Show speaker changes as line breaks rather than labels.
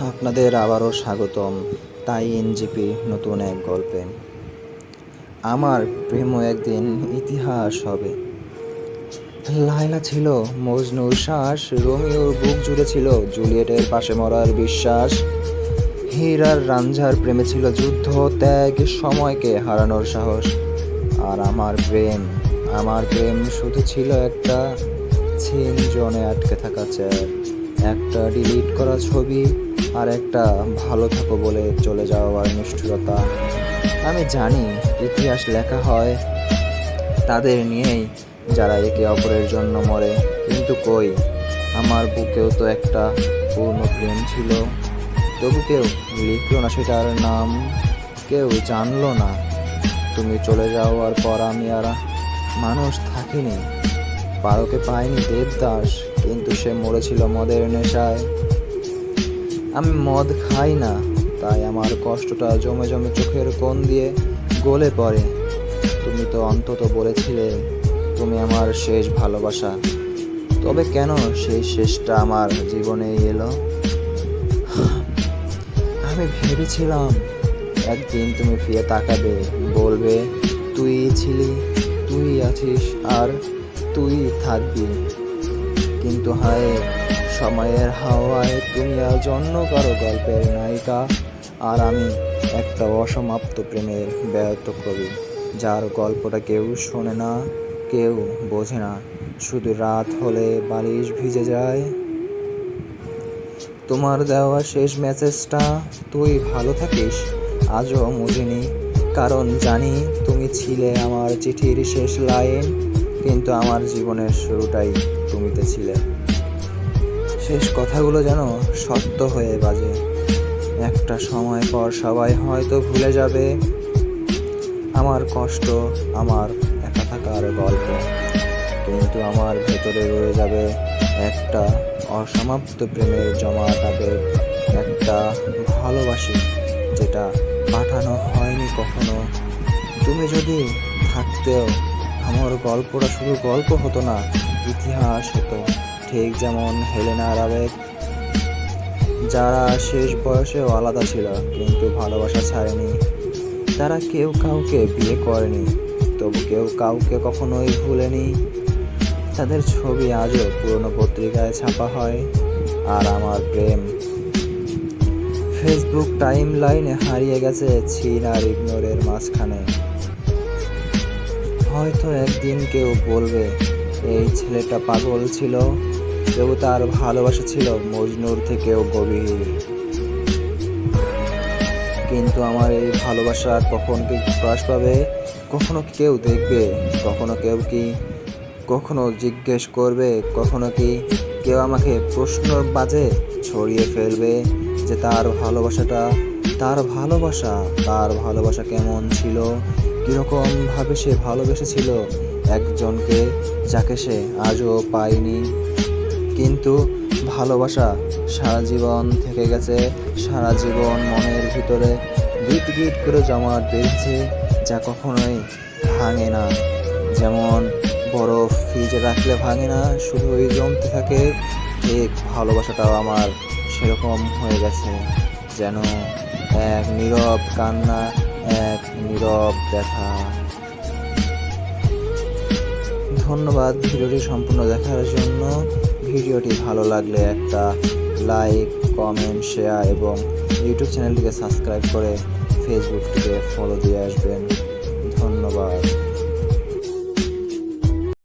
আপনাদের আবারও স্বাগতম তাই এনজিপি নতুন এক গল্পে। আমার প্রেমও একদিন ইতিহাস হবে। লায়লা ছিল মজনুর শ্বাস, রোমিওর বুক জুড়ে ছিল জুলিয়েটের পাশে মরার বিশ্বাস। হীরার রাঞ্ঝার প্রেমে ছিল যুদ্ধ, ত্যাগ, সময়কে হারানোর সাহস। আর আমার প্রেম আমার প্রেম শুধু ছিল একটা ছিন জনে আটকে থাকা চেয়ার। একটা ডিলিট করা ছবি আর একটা ভালো থাকো বলে চলে যাওয়ার নিষ্ঠুরতা। আমি জানি ইতিহাস লেখা হয় তাদের নিয়েই যারা একে অপরের জন্য মরে, কিন্তু কই? আমার বুকেও তো একটা পূর্ণ প্রেম ছিল। তবু কেউ লিখলো না সেটার নাম, কেউ জানলো না। তুমি চলে যাওয়ার পর আমি আর মানুষ থাকিনি। পারকে পাইনি দেবদাস, কিন্তু সে মরেছিল মদের নেশায়। আমি মদ খাই না, তাই আমার কষ্টটা জমে জমে চোখের কোণ দিয়ে গলে পড়ে। তুমি তো অন্তত বলেছিলে, তুমি আমার শেষ ভালোবাসা। তবে কেন সেই শেষটা আমার জীবনে এলো? আমি ভেবেছিলাম, একদিন তুমি ফিরে তাকাবে, বলবে, তুই ছিলি, তুই আছিস, আর তুই থাকবি। কিন্তু হায়, সময়ের হাওয়ায় তুমি আজ অন্য কারও গল্পের নায়িকা। আর আমি একটা অসমাপ্ত প্রেমের ব্যর্থ কবি, যার গল্পটা কেউ শোনে না, কেউ বোঝে না। শুধু রাত হলে বালিশ ভিজে যায়। তোমার দেওয়া শেষ মেসেজটা, তুই ভালো থাকিস, আজও মুজিনি। কারণ জানি তুমি ছিলে আমার চিঠির শেষ লাইন। কিন্তু আমার জীবনের শুরুটাই তুমিতে ছিলে। শেষ কথাগুলো যেন সত্য হয়ে বাজে। একটা সময় পর সবাই হয়তো ভুলে যাবে আমার কষ্ট, আমার একা থাকার গল্প। কিন্তু আমার ভেতরে রয়ে যাবে একটা অসমাপ্ত প্রেমের জমাট আবেগ একটা ভালোবাসি, যেটা পাঠানো হয়নি কখনো। তুমি যদি থাকতেও আমার গল্পটা শুধু গল্প হতো না, ইতিহাস হতো। ঠিক যেমন হেলেনার আবেগ। যারা শেষ বয়সেও আলাদা ছিল, কিন্তু ভালোবাসা ছাড়েনি। তারা কেউ কাউকে বিয়ে করেনি, তবু কেউ কাউকে কখনোই ভুলেনি। তাদের ছবি আজও পুরনো পত্রিকায় ছাপা হয়, আর আমার প্রেম। ফেসবুক টাইম লাইনে হারিয়ে গেছে চীন আর ইগনোরের মাঝখানে। হয়তো একদিন কেউ বলবে, এই ছেলেটা পাগল ছিল, কেউ তার ভালোবাসা ছিল মজনুর থেকেও গভীর। কিন্তু আমার এই ভালোবাসা কখন কি প্রকাশ পাবে? কখনো কেউ দেখবে? কখনো কেউ কি কখনো জিজ্ঞেস করবে? কখনো কি কেউ আমাকে প্রশ্ন বাজে ছড়িয়ে ফেলবে যে তার ভালোবাসাটা, তার ভালোবাসা তার ভালোবাসা কেমন ছিল? কীরকম ভাবে সে ভালোবেসেছিল একজনকে যাকে সে আজও পায়নি। কিন্তু ভালোবাসা সারা জীবন থেকে গেছে, সারা জীবন মনের ভিতরে গিট গিট করে জমা দিয়েছে যা কখনোই ভাঙে না। যেমন বরফ ফ্রিজে রাখলে ভাঙে না শুধু ওই জমতে থাকে। ঠিক ভালোবাসাটাও আমার সেরকম হয়ে গেছে, যেন এক নীরব কান্না এক নীরব দেখা। ধন্যবাদ ভিডিওটি সম্পূর্ণ দেখার জন্য। ভিডিওটি ভালো লাগলে একটা লাইক, কমেন্ট, শেয়ার এবং ইউটিউব চ্যানেলটিকে সাবস্ক্রাইব করে ফেসবুকটিকে ফলো দিয়ে আসবেন। ধন্যবাদ।